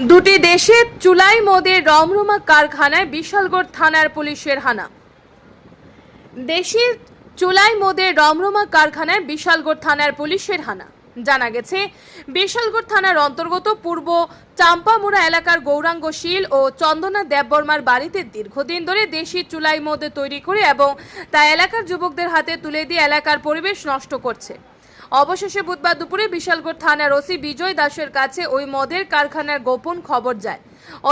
দুটি দেশে চুলাই মদের রমরমা কারখানায় বিশালগড় থানার পুলিশের হানা। দেশের চুলাই মদের রমরমা কারখানায় বিশালগড় থানার পুলিশের হানা। জানা গেছে, বিশালগড় থানার অন্তর্গত পূর্ব চাম্পামুড়া এলাকার গৌরাঙ্গ শীল ও চন্দনা দেববর্মার বাড়িতে দীর্ঘদিন ধরে দেশি চুলাই মদ তৈরি করে এবং তা এলাকার যুবকদের হাতে তুলে দিয়ে এলাকার পরিবেশ নষ্ট করছে। অবশেষে বুধবার দুপুরে বিশালগড় থানার ওসি বিজয় দাসের কাছে ওই মদের কারখানার গোপন খবর যায়।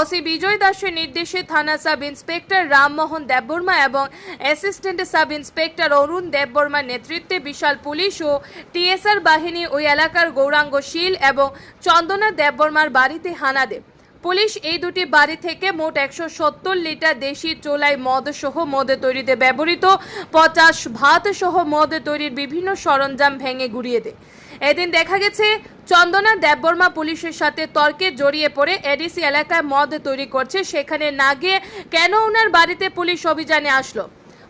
ওসি বিজয় দাসের নির্দেশে থানা সাব ইন্সপেক্টর রামমোহন দেববর্মা এবং অ্যাসিস্ট্যান্ট সাব ইন্সপেক্টর অরুণ দেববর্মার নেতৃত্বে বিশাল পুলিশ ও টিএসআর বাহিনী ওই এলাকার গৌরাঙ্গ শীল এবং চন্দনা দেববর্মার বাড়িতে হানা দেয়। পুলিশ এই দুটি বাড়ি থেকে মোট একশো সত্তর লিটার দেশি চোলাই মদ সহ মদ তৈরিতে ব্যবহৃত পঞ্চাশ ভাত সহ মদ তৈরির বিভিন্ন সরঞ্জাম ভেঙে গুড়িয়ে দেয়। এদিন দেখা গেছে, চন্দনা দেববর্মা পুলিশের সাথে তর্কে জড়িয়ে পড়ে এডিসি এলাকায় মদ তৈরি করছে। সেখানে না গিয়ে কেন ওনার বাড়িতে পুলিশ অভিযানে আসলো?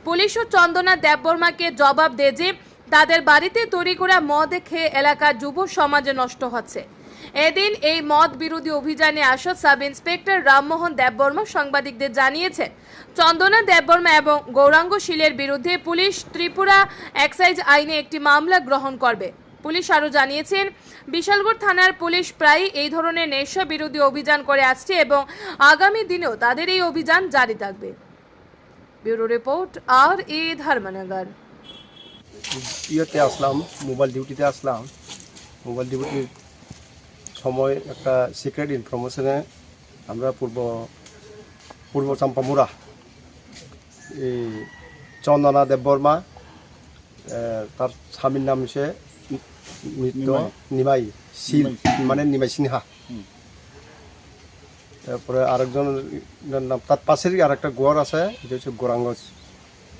পুলিশ ও চন্দনা দেববর্মাকে জবাব দেয় যে, তাদের বাড়িতে তৈরি করা মদ খেয়ে এলাকার যুব সমাজে নষ্ট হচ্ছে। এদিন এই মদ বিরোধী অভিযানে আসা সাব ইন্সপেক্টর রামমোহন দেববর্মা। সাংবাদিকদের জানিয়েছেন, চন্দনা দেববর্মা এবং গৌরাঙ্গ শীলের বিরুদ্ধে পুলিশ ত্রিপুরা এক্সাইজ আইনে একটি মামলা গ্রহণ করবে। পুলিশ আরও জানিয়েছেন, বিশালগড় থানার পুলিশ প্রায়ই এই ধরনের নেশা বিরোধী অভিযান করে আসছে এবং আগামী দিনেও তাদের এই অভিযান জারি থাকবে। ব্যুরো রিপোর্ট, আর এ ধর্মনগর। ইয়েতে আসলাম, মোবাইল ডিউটিতে আসলাম। মোবাইল ডিউটির সময় একটা সিক্রেট ইনফরমেশনে আমরা পূর্ব পূর্ব চাম্পামুরা এই চন্দনা দেববর্মা তার স্বামীর নাম হচ্ছে মৃত্য নিমাই। শীল মানে নিমাই সিনহা। তারপরে আরেকজন নাম তার পাশেরই আর একটা গোয়ার আছে এটা হচ্ছে গোরাঙ্গ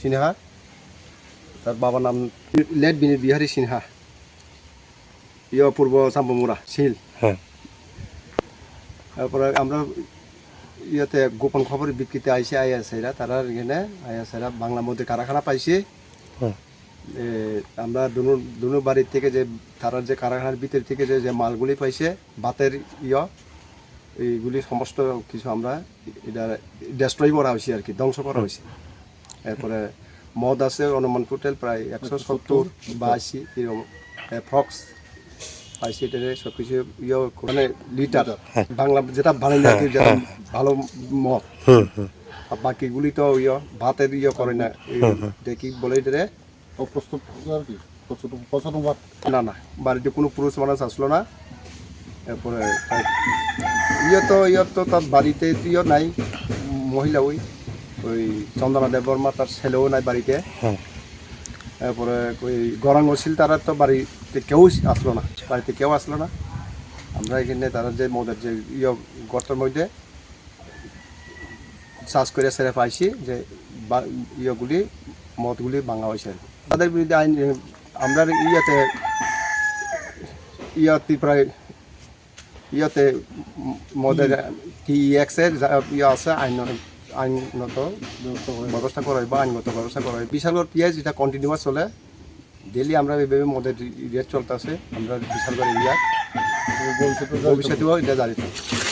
সিনহা। তার বাবার নাম লেট বিনীত বিহারী সিনহা। ইয়ে পূর্ব চাম্পামুরা শিল। হ্যাঁ। তারপরে আমরা ইয়েতে গোপন খবর বিক্রিতে আইসে আই আসাইরা তারা এখানে আই আসাইরা বাংলা মধ্যে কারখানা পাইছে। হ্যাঁ। আমরা দুনু দুনু বাড়ির থেকে যে তারা যে কারখানার ভিতর থেকে যে যে মালগুলি পাইছে বাতের ইয় এইগুলি সমস্ত কিছু আমরা এটা ডেস্ট্রয় করা হয়েছে আর কি ধ্বংস করা হয়েছে। এরপরে মদ আছে অনুমান টোটাল প্রায় একশো সত্তর বা আশি এরকম ফক্স। পাইছে এটারে সব কিছু ইয়ে মানে লিটার বাংলা যেটা বানাই না কি, যেটা ভালো মদ হুম হুম। আর বাকিগুলি তো ইয়ে ভাতের ইয়ে করে না। দেখি বলে এটারে অপ্রস্তুত আর কি? প্রস্তুত না না। বাড়িতে কোনো পুরুষ মানুষ আসলো না। এরপরে ইয়ে তো ইয়ে তো তার বাড়িতে ইয়ে নাই। মহিলা ওই ওই চন্দনা দেববর্মা তার ছেলেও নাই বাড়িতে। হ্যাঁ। তারপরে ওই গরাঙ্গ ছিল তারা তো বাড়িতে কেউ আসলো না বাড়িতে কেউ আসলো না আমরা এখানে তারা যে মদের যে ইয়ে গর্তের মধ্যে চাষ করে সেরে পাইছি যে ইয়েগুলি মদগুলি ভাঙা হয়েছে। তাদের বিরুদ্ধে আইন আমরা ইয়েতে ইয়াতে প্রায় ইয়াতে মদের টি এক্সের ইয়ে আছে আইন আইনত ব্যবস্থা করা হয় বা আইনগত ব্যবস্থা করা হয় বিশালগড় পিঁয়াজ এটা কন্টিনিউয়াস চলে ডেলি আমরা এইভাবে মদের রেট চলতেছে আমরা বিশালগড় এরিয়া ভবিষ্যতে ভবিষ্যতেও এটা থাকবে